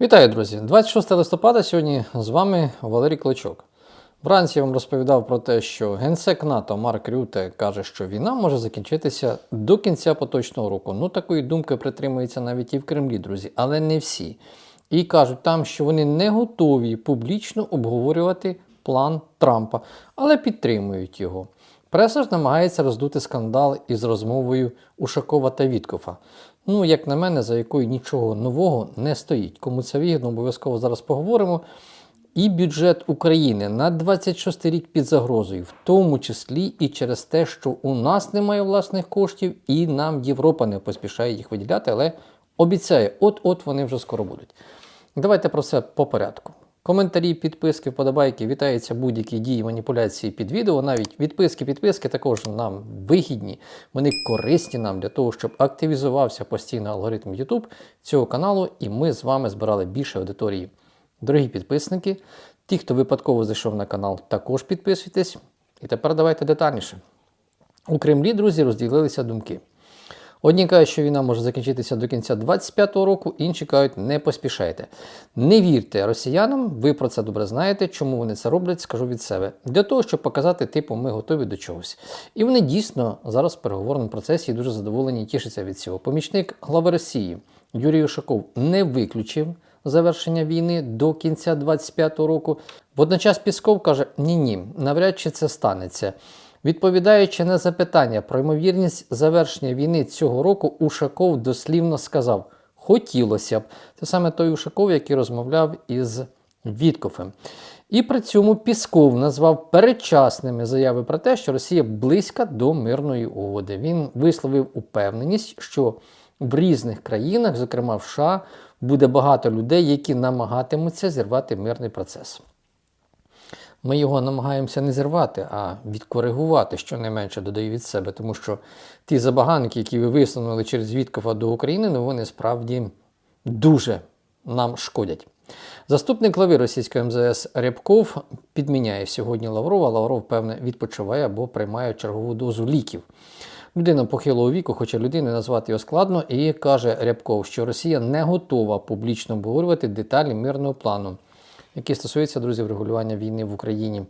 Вітаю, друзі! 26 листопада сьогодні з вами Валерій Клочок. Вранці я вам розповідав про те, що генсек НАТО Марк Рюте каже, що війна може закінчитися до кінця поточного року. Ну, такої думки притримуються навіть і в Кремлі, друзі, але не всі. І кажуть там, що вони не готові публічно обговорювати план Трампа, але підтримують його. Преса ж намагається роздути скандал із розмовою Ушакова та Віткофа. Ну, як на мене, за якою нічого нового не стоїть. Кому це вигідно, обов'язково зараз поговоримо. І бюджет України на 26 рік під загрозою, в тому числі і через те, що у нас немає власних коштів, і нам Європа не поспішає їх виділяти, але обіцяє, от-от вони вже скоро будуть. Давайте про все по порядку. Коментарі, підписки, вподобайки, вітаються будь-які дії, маніпуляції під відео. Навіть відписки, підписки також нам вигідні, вони корисні нам для того, щоб активізувався постійно алгоритм YouTube цього каналу, і ми з вами збирали більше аудиторії. Дорогі підписники, ті, хто випадково зайшов на канал, також підписуйтесь. І тепер давайте детальніше. У Кремлі, друзі, розділилися думки. Одні кажуть, що війна може закінчитися до кінця 25-го року, інші кажуть, не поспішайте. Не вірте росіянам, ви про це добре знаєте. Чому вони це роблять, скажу від себе. Для того, щоб показати, типу, ми готові до чогось. І вони дійсно зараз в переговорному процесі дуже задоволені і тішаться від цього. Помічник глави Росії Юрій Ушаков не виключив завершення війни до кінця 25-го року. Водночас Пісков каже: ні-ні, навряд чи це станеться. Відповідаючи на запитання про ймовірність завершення війни цього року, Ушаков дослівно сказав: хотілося б. Це саме той Ушаков, який розмовляв із Віткофем. І при цьому Пісков назвав передчасними заяви про те, що Росія близька до мирної угоди. Він висловив упевненість, що в різних країнах, зокрема в США, буде багато людей, які намагатимуться зірвати мирний процес. Ми його намагаємося не зірвати, а відкоригувати, щонайменше додаю від себе, тому що ті забаганки, які ви висунули через Віткова до України, ну вони справді дуже нам шкодять. Заступник глави російської МЗС Рябков підміняє сьогодні Лаврова. Лавров, певне, відпочиває або приймає чергову дозу ліків. Людина похилого віку, хоча людини назвати його складно, і каже Рябков, що Росія не готова публічно обговорювати деталі мирного плану, який стосується друзів регулювання війни в Україні.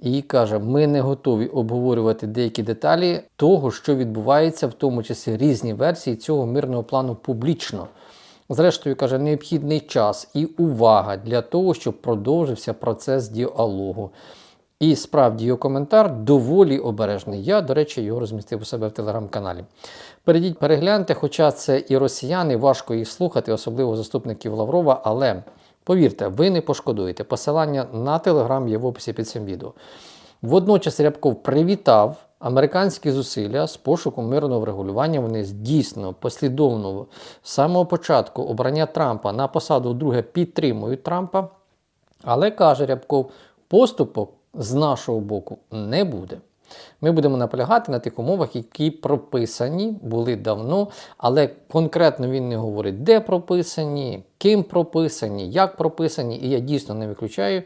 І каже: ми не готові обговорювати деякі деталі того, що відбувається, в тому числі різні версії цього мирного плану публічно. Зрештою, каже, необхідний час і увага для того, щоб продовжився процес діалогу. І справді його коментар доволі обережний. Я, до речі, його розмістив у себе в телеграм-каналі. Перейдіть, перегляньте, хоча це і росіяни, важко їх слухати, особливо заступників Лаврова, але повірте, ви не пошкодуєте. Посилання на телеграм є в описі під цим відео. Водночас Рябков привітав американські зусилля з пошуку мирного врегулювання. Вони дійсно послідовно з самого початку обрання Трампа на посаду друге підтримують Трампа. Але каже Рябков, поступок з нашого боку не буде. Ми будемо наполягати на тих умовах, які прописані були давно, але конкретно він не говорить, де прописані, ким прописані, як прописані. І я дійсно не виключаю,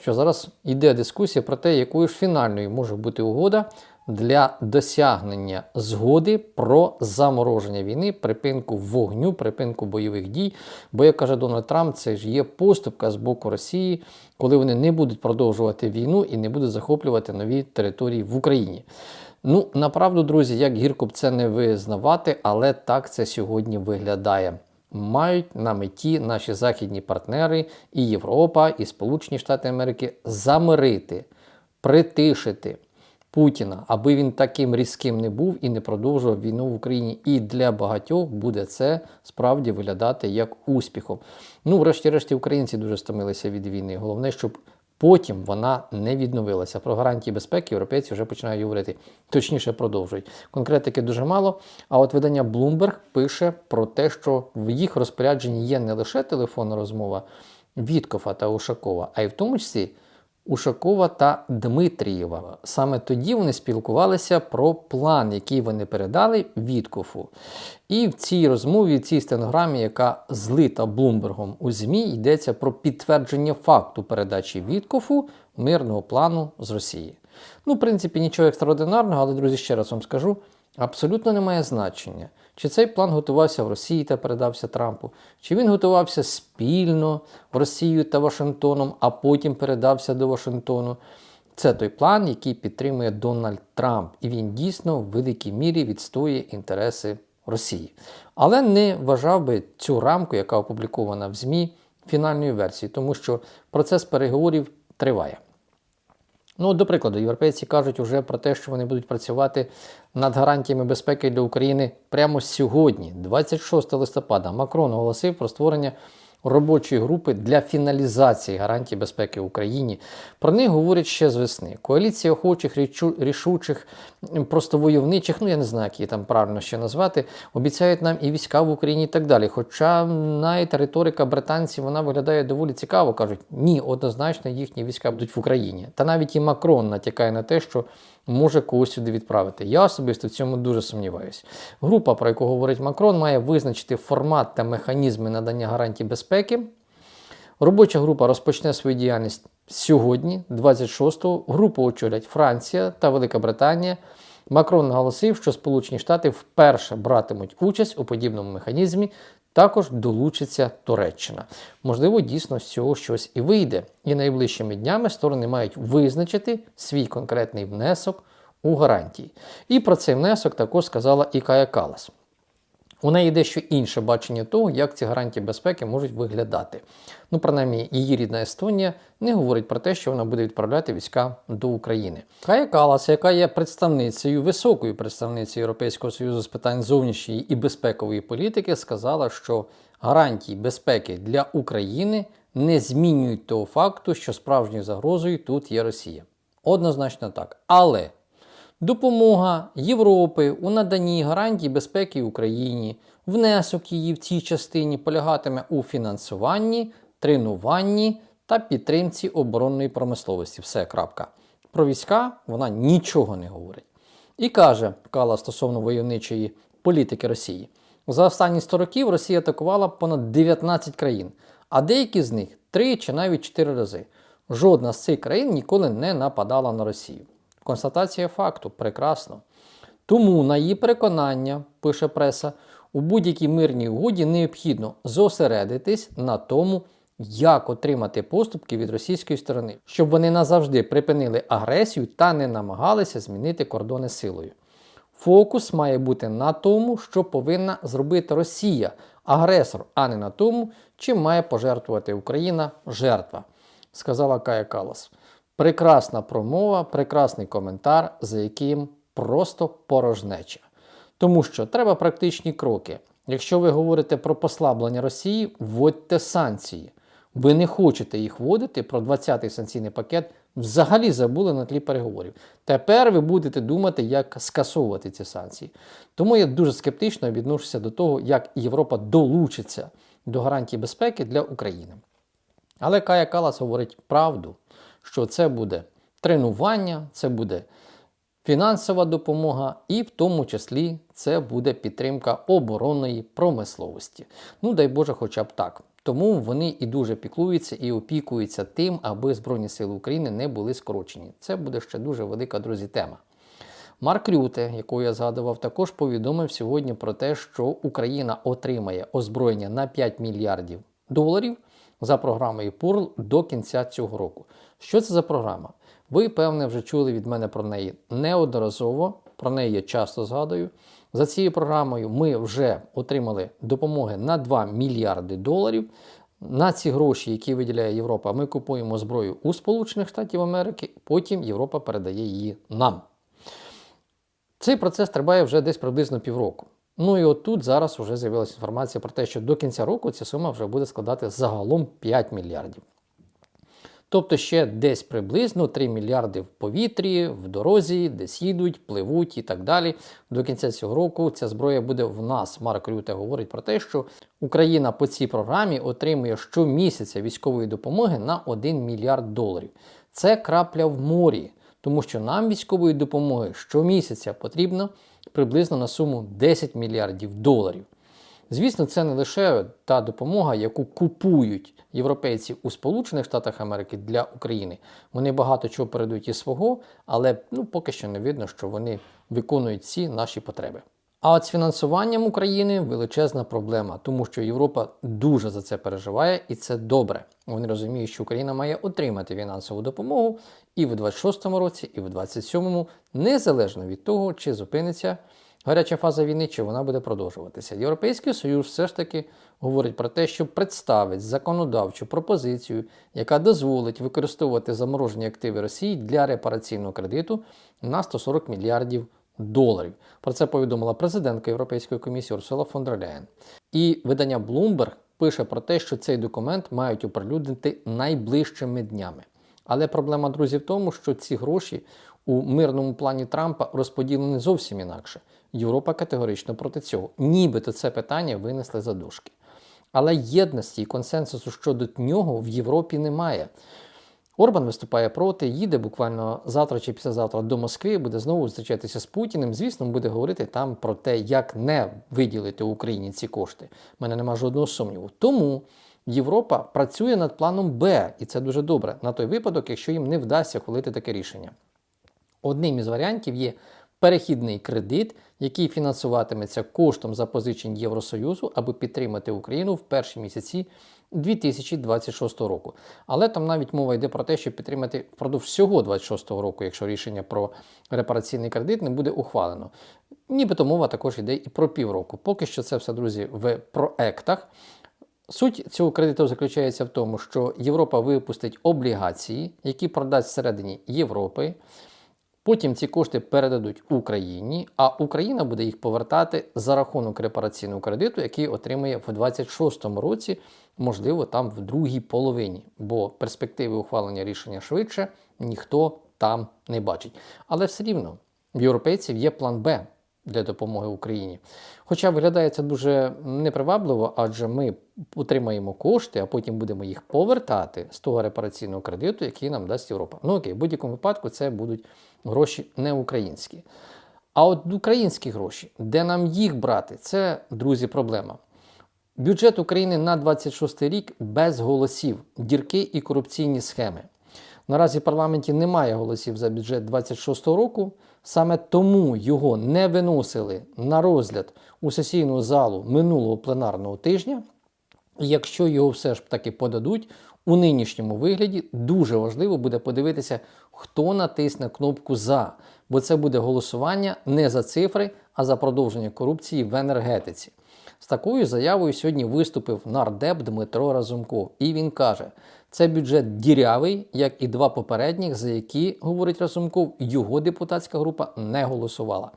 що зараз йде дискусія про те, якою ж фінальною може бути угода для досягнення згоди про замороження війни, припинку вогню, припинку бойових дій. Бо, як каже Дональд Трамп, це ж є поступка з боку Росії, коли вони не будуть продовжувати війну і не будуть захоплювати нові території в Україні. Ну, направду, друзі, як гірко б це не визнавати, але так це сьогодні виглядає. Мають на меті наші західні партнери, і Європа, і Сполучені Штати Америки замирити, притишити. Путіна, аби він таким різким не був і не продовжував війну в Україні. І для багатьох буде це справді виглядати як успіхом. Ну, врешті-решті, українці дуже стомилися від війни. Головне, щоб потім вона не відновилася. Про гарантії безпеки європейці вже починають говорити, точніше продовжують. Конкретики дуже мало. А от видання Bloomberg пише про те, що в їх розпорядженні є не лише телефонна розмова Віткофа та Ушакова, а й в тому числі. Ушакова та Дмитрієва. Саме тоді вони спілкувалися про план, який вони передали Віткофу. І в цій розмові, в цій стенограмі, яка злита Блумбергом у ЗМІ, йдеться про підтвердження факту передачі Віткофу мирного плану з Росії. Ну, в принципі, нічого екстраординарного, але, друзі, ще раз вам скажу: абсолютно немає значення, Чи цей план готувався в Росії та передався Трампу? Чи він готувався спільно Росією та Вашингтоном, а потім передався до Вашингтону? Це той план, який підтримує Дональд Трамп, і він дійсно в великій мірі відстоює інтереси Росії. Але не вважав би цю рамку, яка опублікована в ЗМІ, фінальною версією, тому що процес переговорів триває. Ну, до прикладу, європейці кажуть уже про те, що вони будуть працювати над гарантіями безпеки для України прямо сьогодні, 26 листопада. Макрон оголосив про створення робочої групи для фіналізації гарантій безпеки Україні. Про них говорять ще з весни. Коаліція охочих, рішучих, просто войовничих, ну я не знаю, як її там правильно ще назвати, обіцяють нам і війська в Україні і так далі. Хоча навіть риторика британців вона виглядає доволі цікаво. кажуть, ні, однозначно їхні війська будуть в Україні. Та навіть і Макрон натякає на те, що може когось сюди відправити. Я особисто в цьому дуже сумніваюся. Група, про яку говорить Макрон, має визначити формат та механізми надання гарантій безпеки. Робоча група розпочне свою діяльність сьогодні, 26-го. Групу очолять Франція та Велика Британія. Макрон наголосив, що Сполучені Штати вперше братимуть участь у подібному механізмі. Також долучиться Туреччина. Можливо, дійсно з цього щось і вийде. І найближчими днями сторони мають визначити свій конкретний внесок у гарантії. І про цей внесок також сказала і Кая Калас. У неї дещо інше бачення того, як ці гарантії безпеки можуть виглядати. Ну, принаймні, її рідна Естонія не говорить про те, що вона буде відправляти війська до України. Кая Калас, яка є представницею, високою представницею Європейського Союзу з питань зовнішньої і безпекової політики, сказала, що гарантії безпеки для України не змінюють того факту, що справжньою загрозою тут є Росія. Однозначно так. Але Допомога Європи у наданні гарантій безпеки Україні, внесок її в цій частині полягатиме у фінансуванні, тренуванні та підтримці оборонної промисловості. Все крапка. Про війська вона нічого не говорить. І каже Кала стосовно войовничої політики Росії. За останні 100 років Росія атакувала понад 19 країн, а деякі з них 3 чи навіть 4 рази. Жодна з цих країн ніколи не нападала на Росію. Констатація факту прекрасно. Тому, на її переконання, пише преса, у будь-якій мирній угоді необхідно зосередитись на тому, як отримати поступки від російської сторони, щоб вони назавжди припинили агресію та не намагалися змінити кордони силою. Фокус має бути на тому, що повинна зробити Росія, агресор, а не на тому, чим має пожертвувати Україна жертва, сказала Кая Калас. Прекрасна промова, прекрасний коментар, за яким просто порожнеча. Тому що треба практичні кроки. Якщо ви говорите про послаблення Росії, вводьте санкції. Ви не хочете їх вводити, про 20-й санкційний пакет взагалі забули на тлі переговорів. Тепер ви будете думати, як скасовувати ці санкції. Тому я дуже скептично відношуся до того, як Європа долучиться до гарантій безпеки для України. Але Кая Калас говорить правду, що це буде тренування, це буде фінансова допомога, і в тому числі це буде підтримка оборонної промисловості. Ну, дай Боже, хоча б так. Тому вони і дуже піклуються і опікуються тим, аби Збройні Сили України не були скорочені. Це буде ще дуже велика, друзі, тема. Марк Рюте, якого я згадував, також повідомив сьогодні про те, що Україна отримає озброєння на 5 мільярдів доларів за програмою ПУРЛ до кінця цього року. Що це за програма? Ви, певне, вже чули від мене про неї неодноразово, про неї я часто згадую. За цією програмою ми вже отримали допомоги на 2 мільярди доларів. На ці гроші, які виділяє Європа, ми купуємо зброю у Сполучених Штатів Америки, потім Європа передає її нам. Цей процес триває вже десь приблизно півроку. Ну і от тут зараз вже з'явилася інформація про те, що до кінця року ця сума вже буде складати загалом 5 мільярдів. Тобто ще десь приблизно 3 мільярди в повітрі, в дорозі, десь їдуть, пливуть і так далі. До кінця цього року ця зброя буде в нас. Марк Рюте говорить про те, що Україна по цій програмі отримує щомісяця військової допомоги на 1 мільярд доларів. Це крапля в морі, тому що нам військової допомоги щомісяця потрібно приблизно на суму 10 мільярдів доларів. Звісно, це не лише та допомога, яку купують європейці у Сполучених Штатах Америки для України. Вони багато чого передають із свого, але ну, поки що не видно, що вони виконують всі наші потреби. А от з фінансуванням України величезна проблема, тому що Європа дуже за це переживає, і це добре. Вони розуміють, що Україна має отримати фінансову допомогу і в 26-му році, і в 27-му, незалежно від того, чи зупиниться гаряча фаза війни, чи вона буде продовжуватися. Європейський Союз все ж таки говорить про те, що представить законодавчу пропозицію, яка дозволить використовувати заморожені активи Росії для репараційного кредиту на 140 мільярдів доларів. Про це повідомила президентка Європейської комісії Урсула фон дер Ляєн. І видання Bloomberg пише про те, що цей документ мають оприлюднити найближчими днями. Але проблема, друзі, в тому, що ці гроші у мирному плані Трампа розподілені зовсім інакше. Європа категорично проти цього. Нібито це питання винесли за дужки. Але єдності і консенсусу щодо нього в Європі немає. Орбан виступає проти, їде буквально завтра чи післязавтра до Москви, буде знову зустрічатися з Путіним. Звісно, буде говорити там про те, як не виділити Україні ці кошти. У мене немає жодного сумніву. Тому Європа працює над планом Б, і це дуже добре, на той випадок, якщо їм не вдасться хвалити таке рішення. Одним із варіантів є перехідний кредит, який фінансуватиметься коштом запозичень Євросоюзу, аби підтримати Україну в перші місяці 2026 року. Але там навіть мова йде про те, щоб підтримати впродовж всього 2026 року, якщо рішення про репараційний кредит не буде ухвалено. Нібито мова також йде і про півроку. Поки що це все, друзі, в проектах. Суть цього кредиту заключається в тому, що Європа випустить облігації, які продасть всередині Європи. Потім ці кошти передадуть Україні, а Україна буде їх повертати за рахунок репараційного кредиту, який отримає в 2026 році, можливо, там в другій половині, бо перспективи ухвалення рішення швидше ніхто там не бачить. Але все рівно в європейців є план Б для допомоги Україні. Хоча виглядає це дуже непривабливо, адже ми отримаємо кошти, а потім будемо їх повертати з того репараційного кредиту, який нам дасть Європа. Ну окей, в будь-якому випадку це будуть гроші не українські. А от українські гроші, де нам їх брати, це, друзі, проблема. Бюджет України на 26 рік без голосів, дірки і корупційні схеми. Наразі в парламенті немає голосів за бюджет 26 року. Саме тому його не виносили на розгляд у сесійну залу минулого пленарного тижня. Якщо його все ж таки подадуть у нинішньому вигляді, дуже важливо буде подивитися, хто натисне кнопку за, бо це буде голосування не за цифри, а за продовження корупції в енергетиці. З такою заявою сьогодні виступив нардеп Дмитро Разумков, і він каже: це бюджет дірявий, як і два попередніх, за які, говорить Разумков, його депутатська група не голосувала.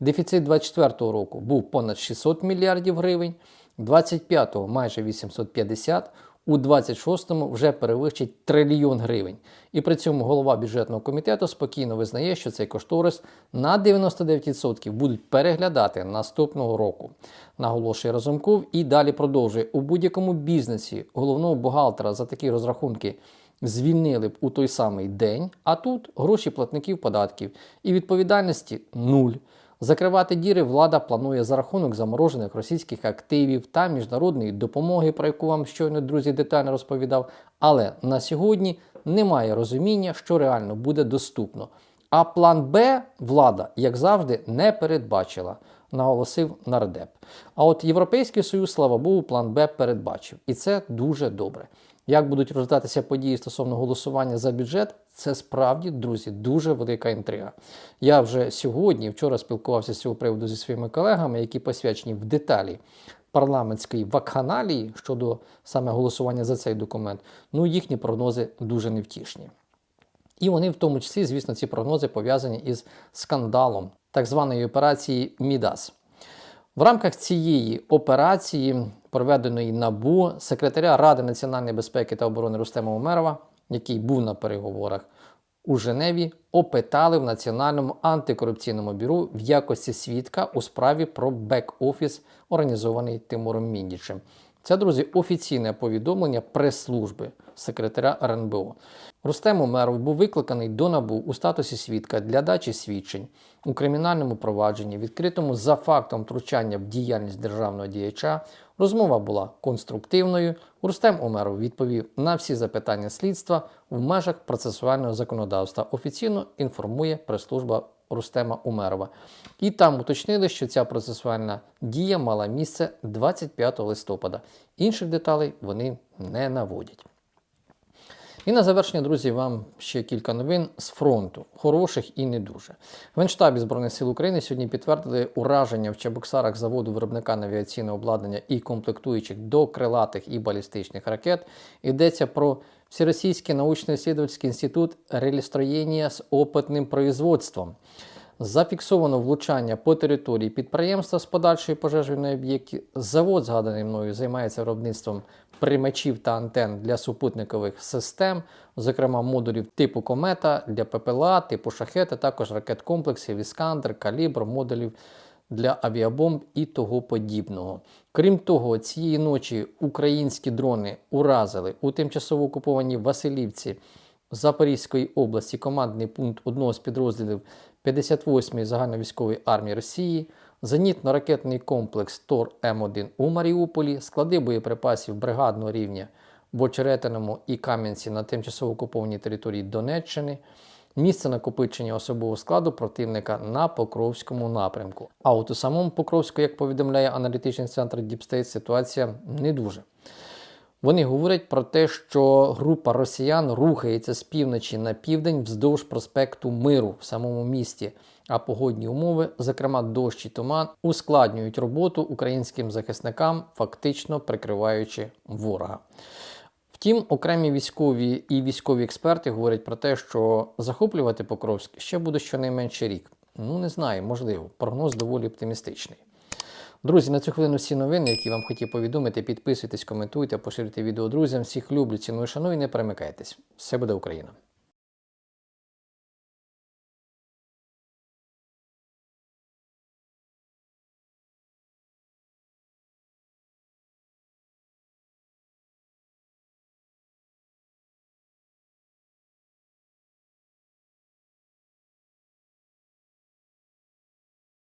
Дефіцит 2024 року був понад 600 мільярдів гривень, 25-го майже 850, у 26-му вже перевищить трильйон гривень. І при цьому голова бюджетного комітету спокійно визнає, що цей кошторис на 99% будуть переглядати наступного року. Наголошує Разумков і далі продовжує у будь-якому бізнесі головного бухгалтера за такі розрахунки. Звільнили б у той самий день, а тут гроші платників податків і відповідальності нуль. Закривати діри влада планує за рахунок заморожених російських активів та міжнародної допомоги, про яку вам щойно друзі детально розповідав. Але на сьогодні немає розуміння, що реально буде доступно. А план Б влада, як завжди, не передбачила, наголосив нардеп. А от Європейський Союз, слава Богу, план Б передбачив. І це дуже добре. Як будуть розвиватися події стосовно голосування за бюджет, це справді, друзі, дуже велика інтрига. Я вже сьогодні, вчора спілкувався з цього приводу зі своїми колегами, які посвячені в деталі парламентської вакханалії щодо саме голосування за цей документ. Ну, їхні прогнози дуже невтішні. І вони, в тому числі, звісно, ці прогнози пов'язані із скандалом так званої операції Мідас. В рамках цієї операції, проведеної НАБУ, секретаря Ради національної безпеки та оборони Рустема Умерова, який був на переговорах у Женеві, опитали в Національному антикорупційному бюро в якості свідка у справі про бек-офіс, організований Тимуром Міндічем. Це, друзі, офіційне повідомлення прес-служби секретаря РНБО. Рустем Умеров був викликаний до НАБУ у статусі свідка для дачі свідчень у кримінальному провадженні, відкритому за фактом втручання в діяльність державного діяча. Розмова була конструктивною. Рустем Умеров відповів на всі запитання слідства в межах процесуального законодавства. Офіційно інформує прес-служба Рустема Умерова. І там уточнили, що ця процесуальна дія мала місце 25 листопада. Інших деталей вони не наводять. І на завершення, друзі, вам ще кілька новин з фронту, хороших і не дуже. В Генштабі Збройних сил України сьогодні підтвердили ураження в Чебоксарах заводу виробника навіаційного обладнання і комплектуючих до крилатих і балістичних ракет. Йдеться про Всеросійський научно-исследовательский інститут релістроєння з опитним производством. Зафіксовано влучання по території підприємства з подальшою пожежею на об'єкті. Завод, згаданий мною, займається виробництвом приймачів та антен для супутникових систем, зокрема модулів типу комета для ППЛА, типу шахети, також ракет-комплексів, іскандер, калібр, модулів для авіабомб і того подібного. Крім того, цієї ночі українські дрони уразили у тимчасово окупованій Василівці Запорізької області командний пункт одного з підрозділів 58-ї загальновійськової армії Росії, зенітно-ракетний комплекс Тор М1 у Маріуполі, склади боєприпасів бригадного рівня в Очеретиному і Кам'янці на тимчасово окупованій території Донеччини, місце накопичення особового складу противника на Покровському напрямку. А от у самому Покровську, як повідомляє аналітичний центр State, ситуація не дуже. Вони говорять про те, що група росіян рухається з півночі на південь вздовж проспекту Миру в самому місті. А погодні умови, зокрема дощ і туман, ускладнюють роботу українським захисникам, фактично прикриваючи ворога. Втім, окремі військові і військові експерти говорять про те, що захоплювати Покровськ ще буде щонайменше рік. Ну не знаю, можливо, прогноз доволі оптимістичний. Друзі, на цю хвилину всі новини, які вам хотів повідомити, підписуйтесь, коментуйте, поширюйте відео друзям. Всіх люблю, ціную, шаную не перемикайтесь. Все буде Україна!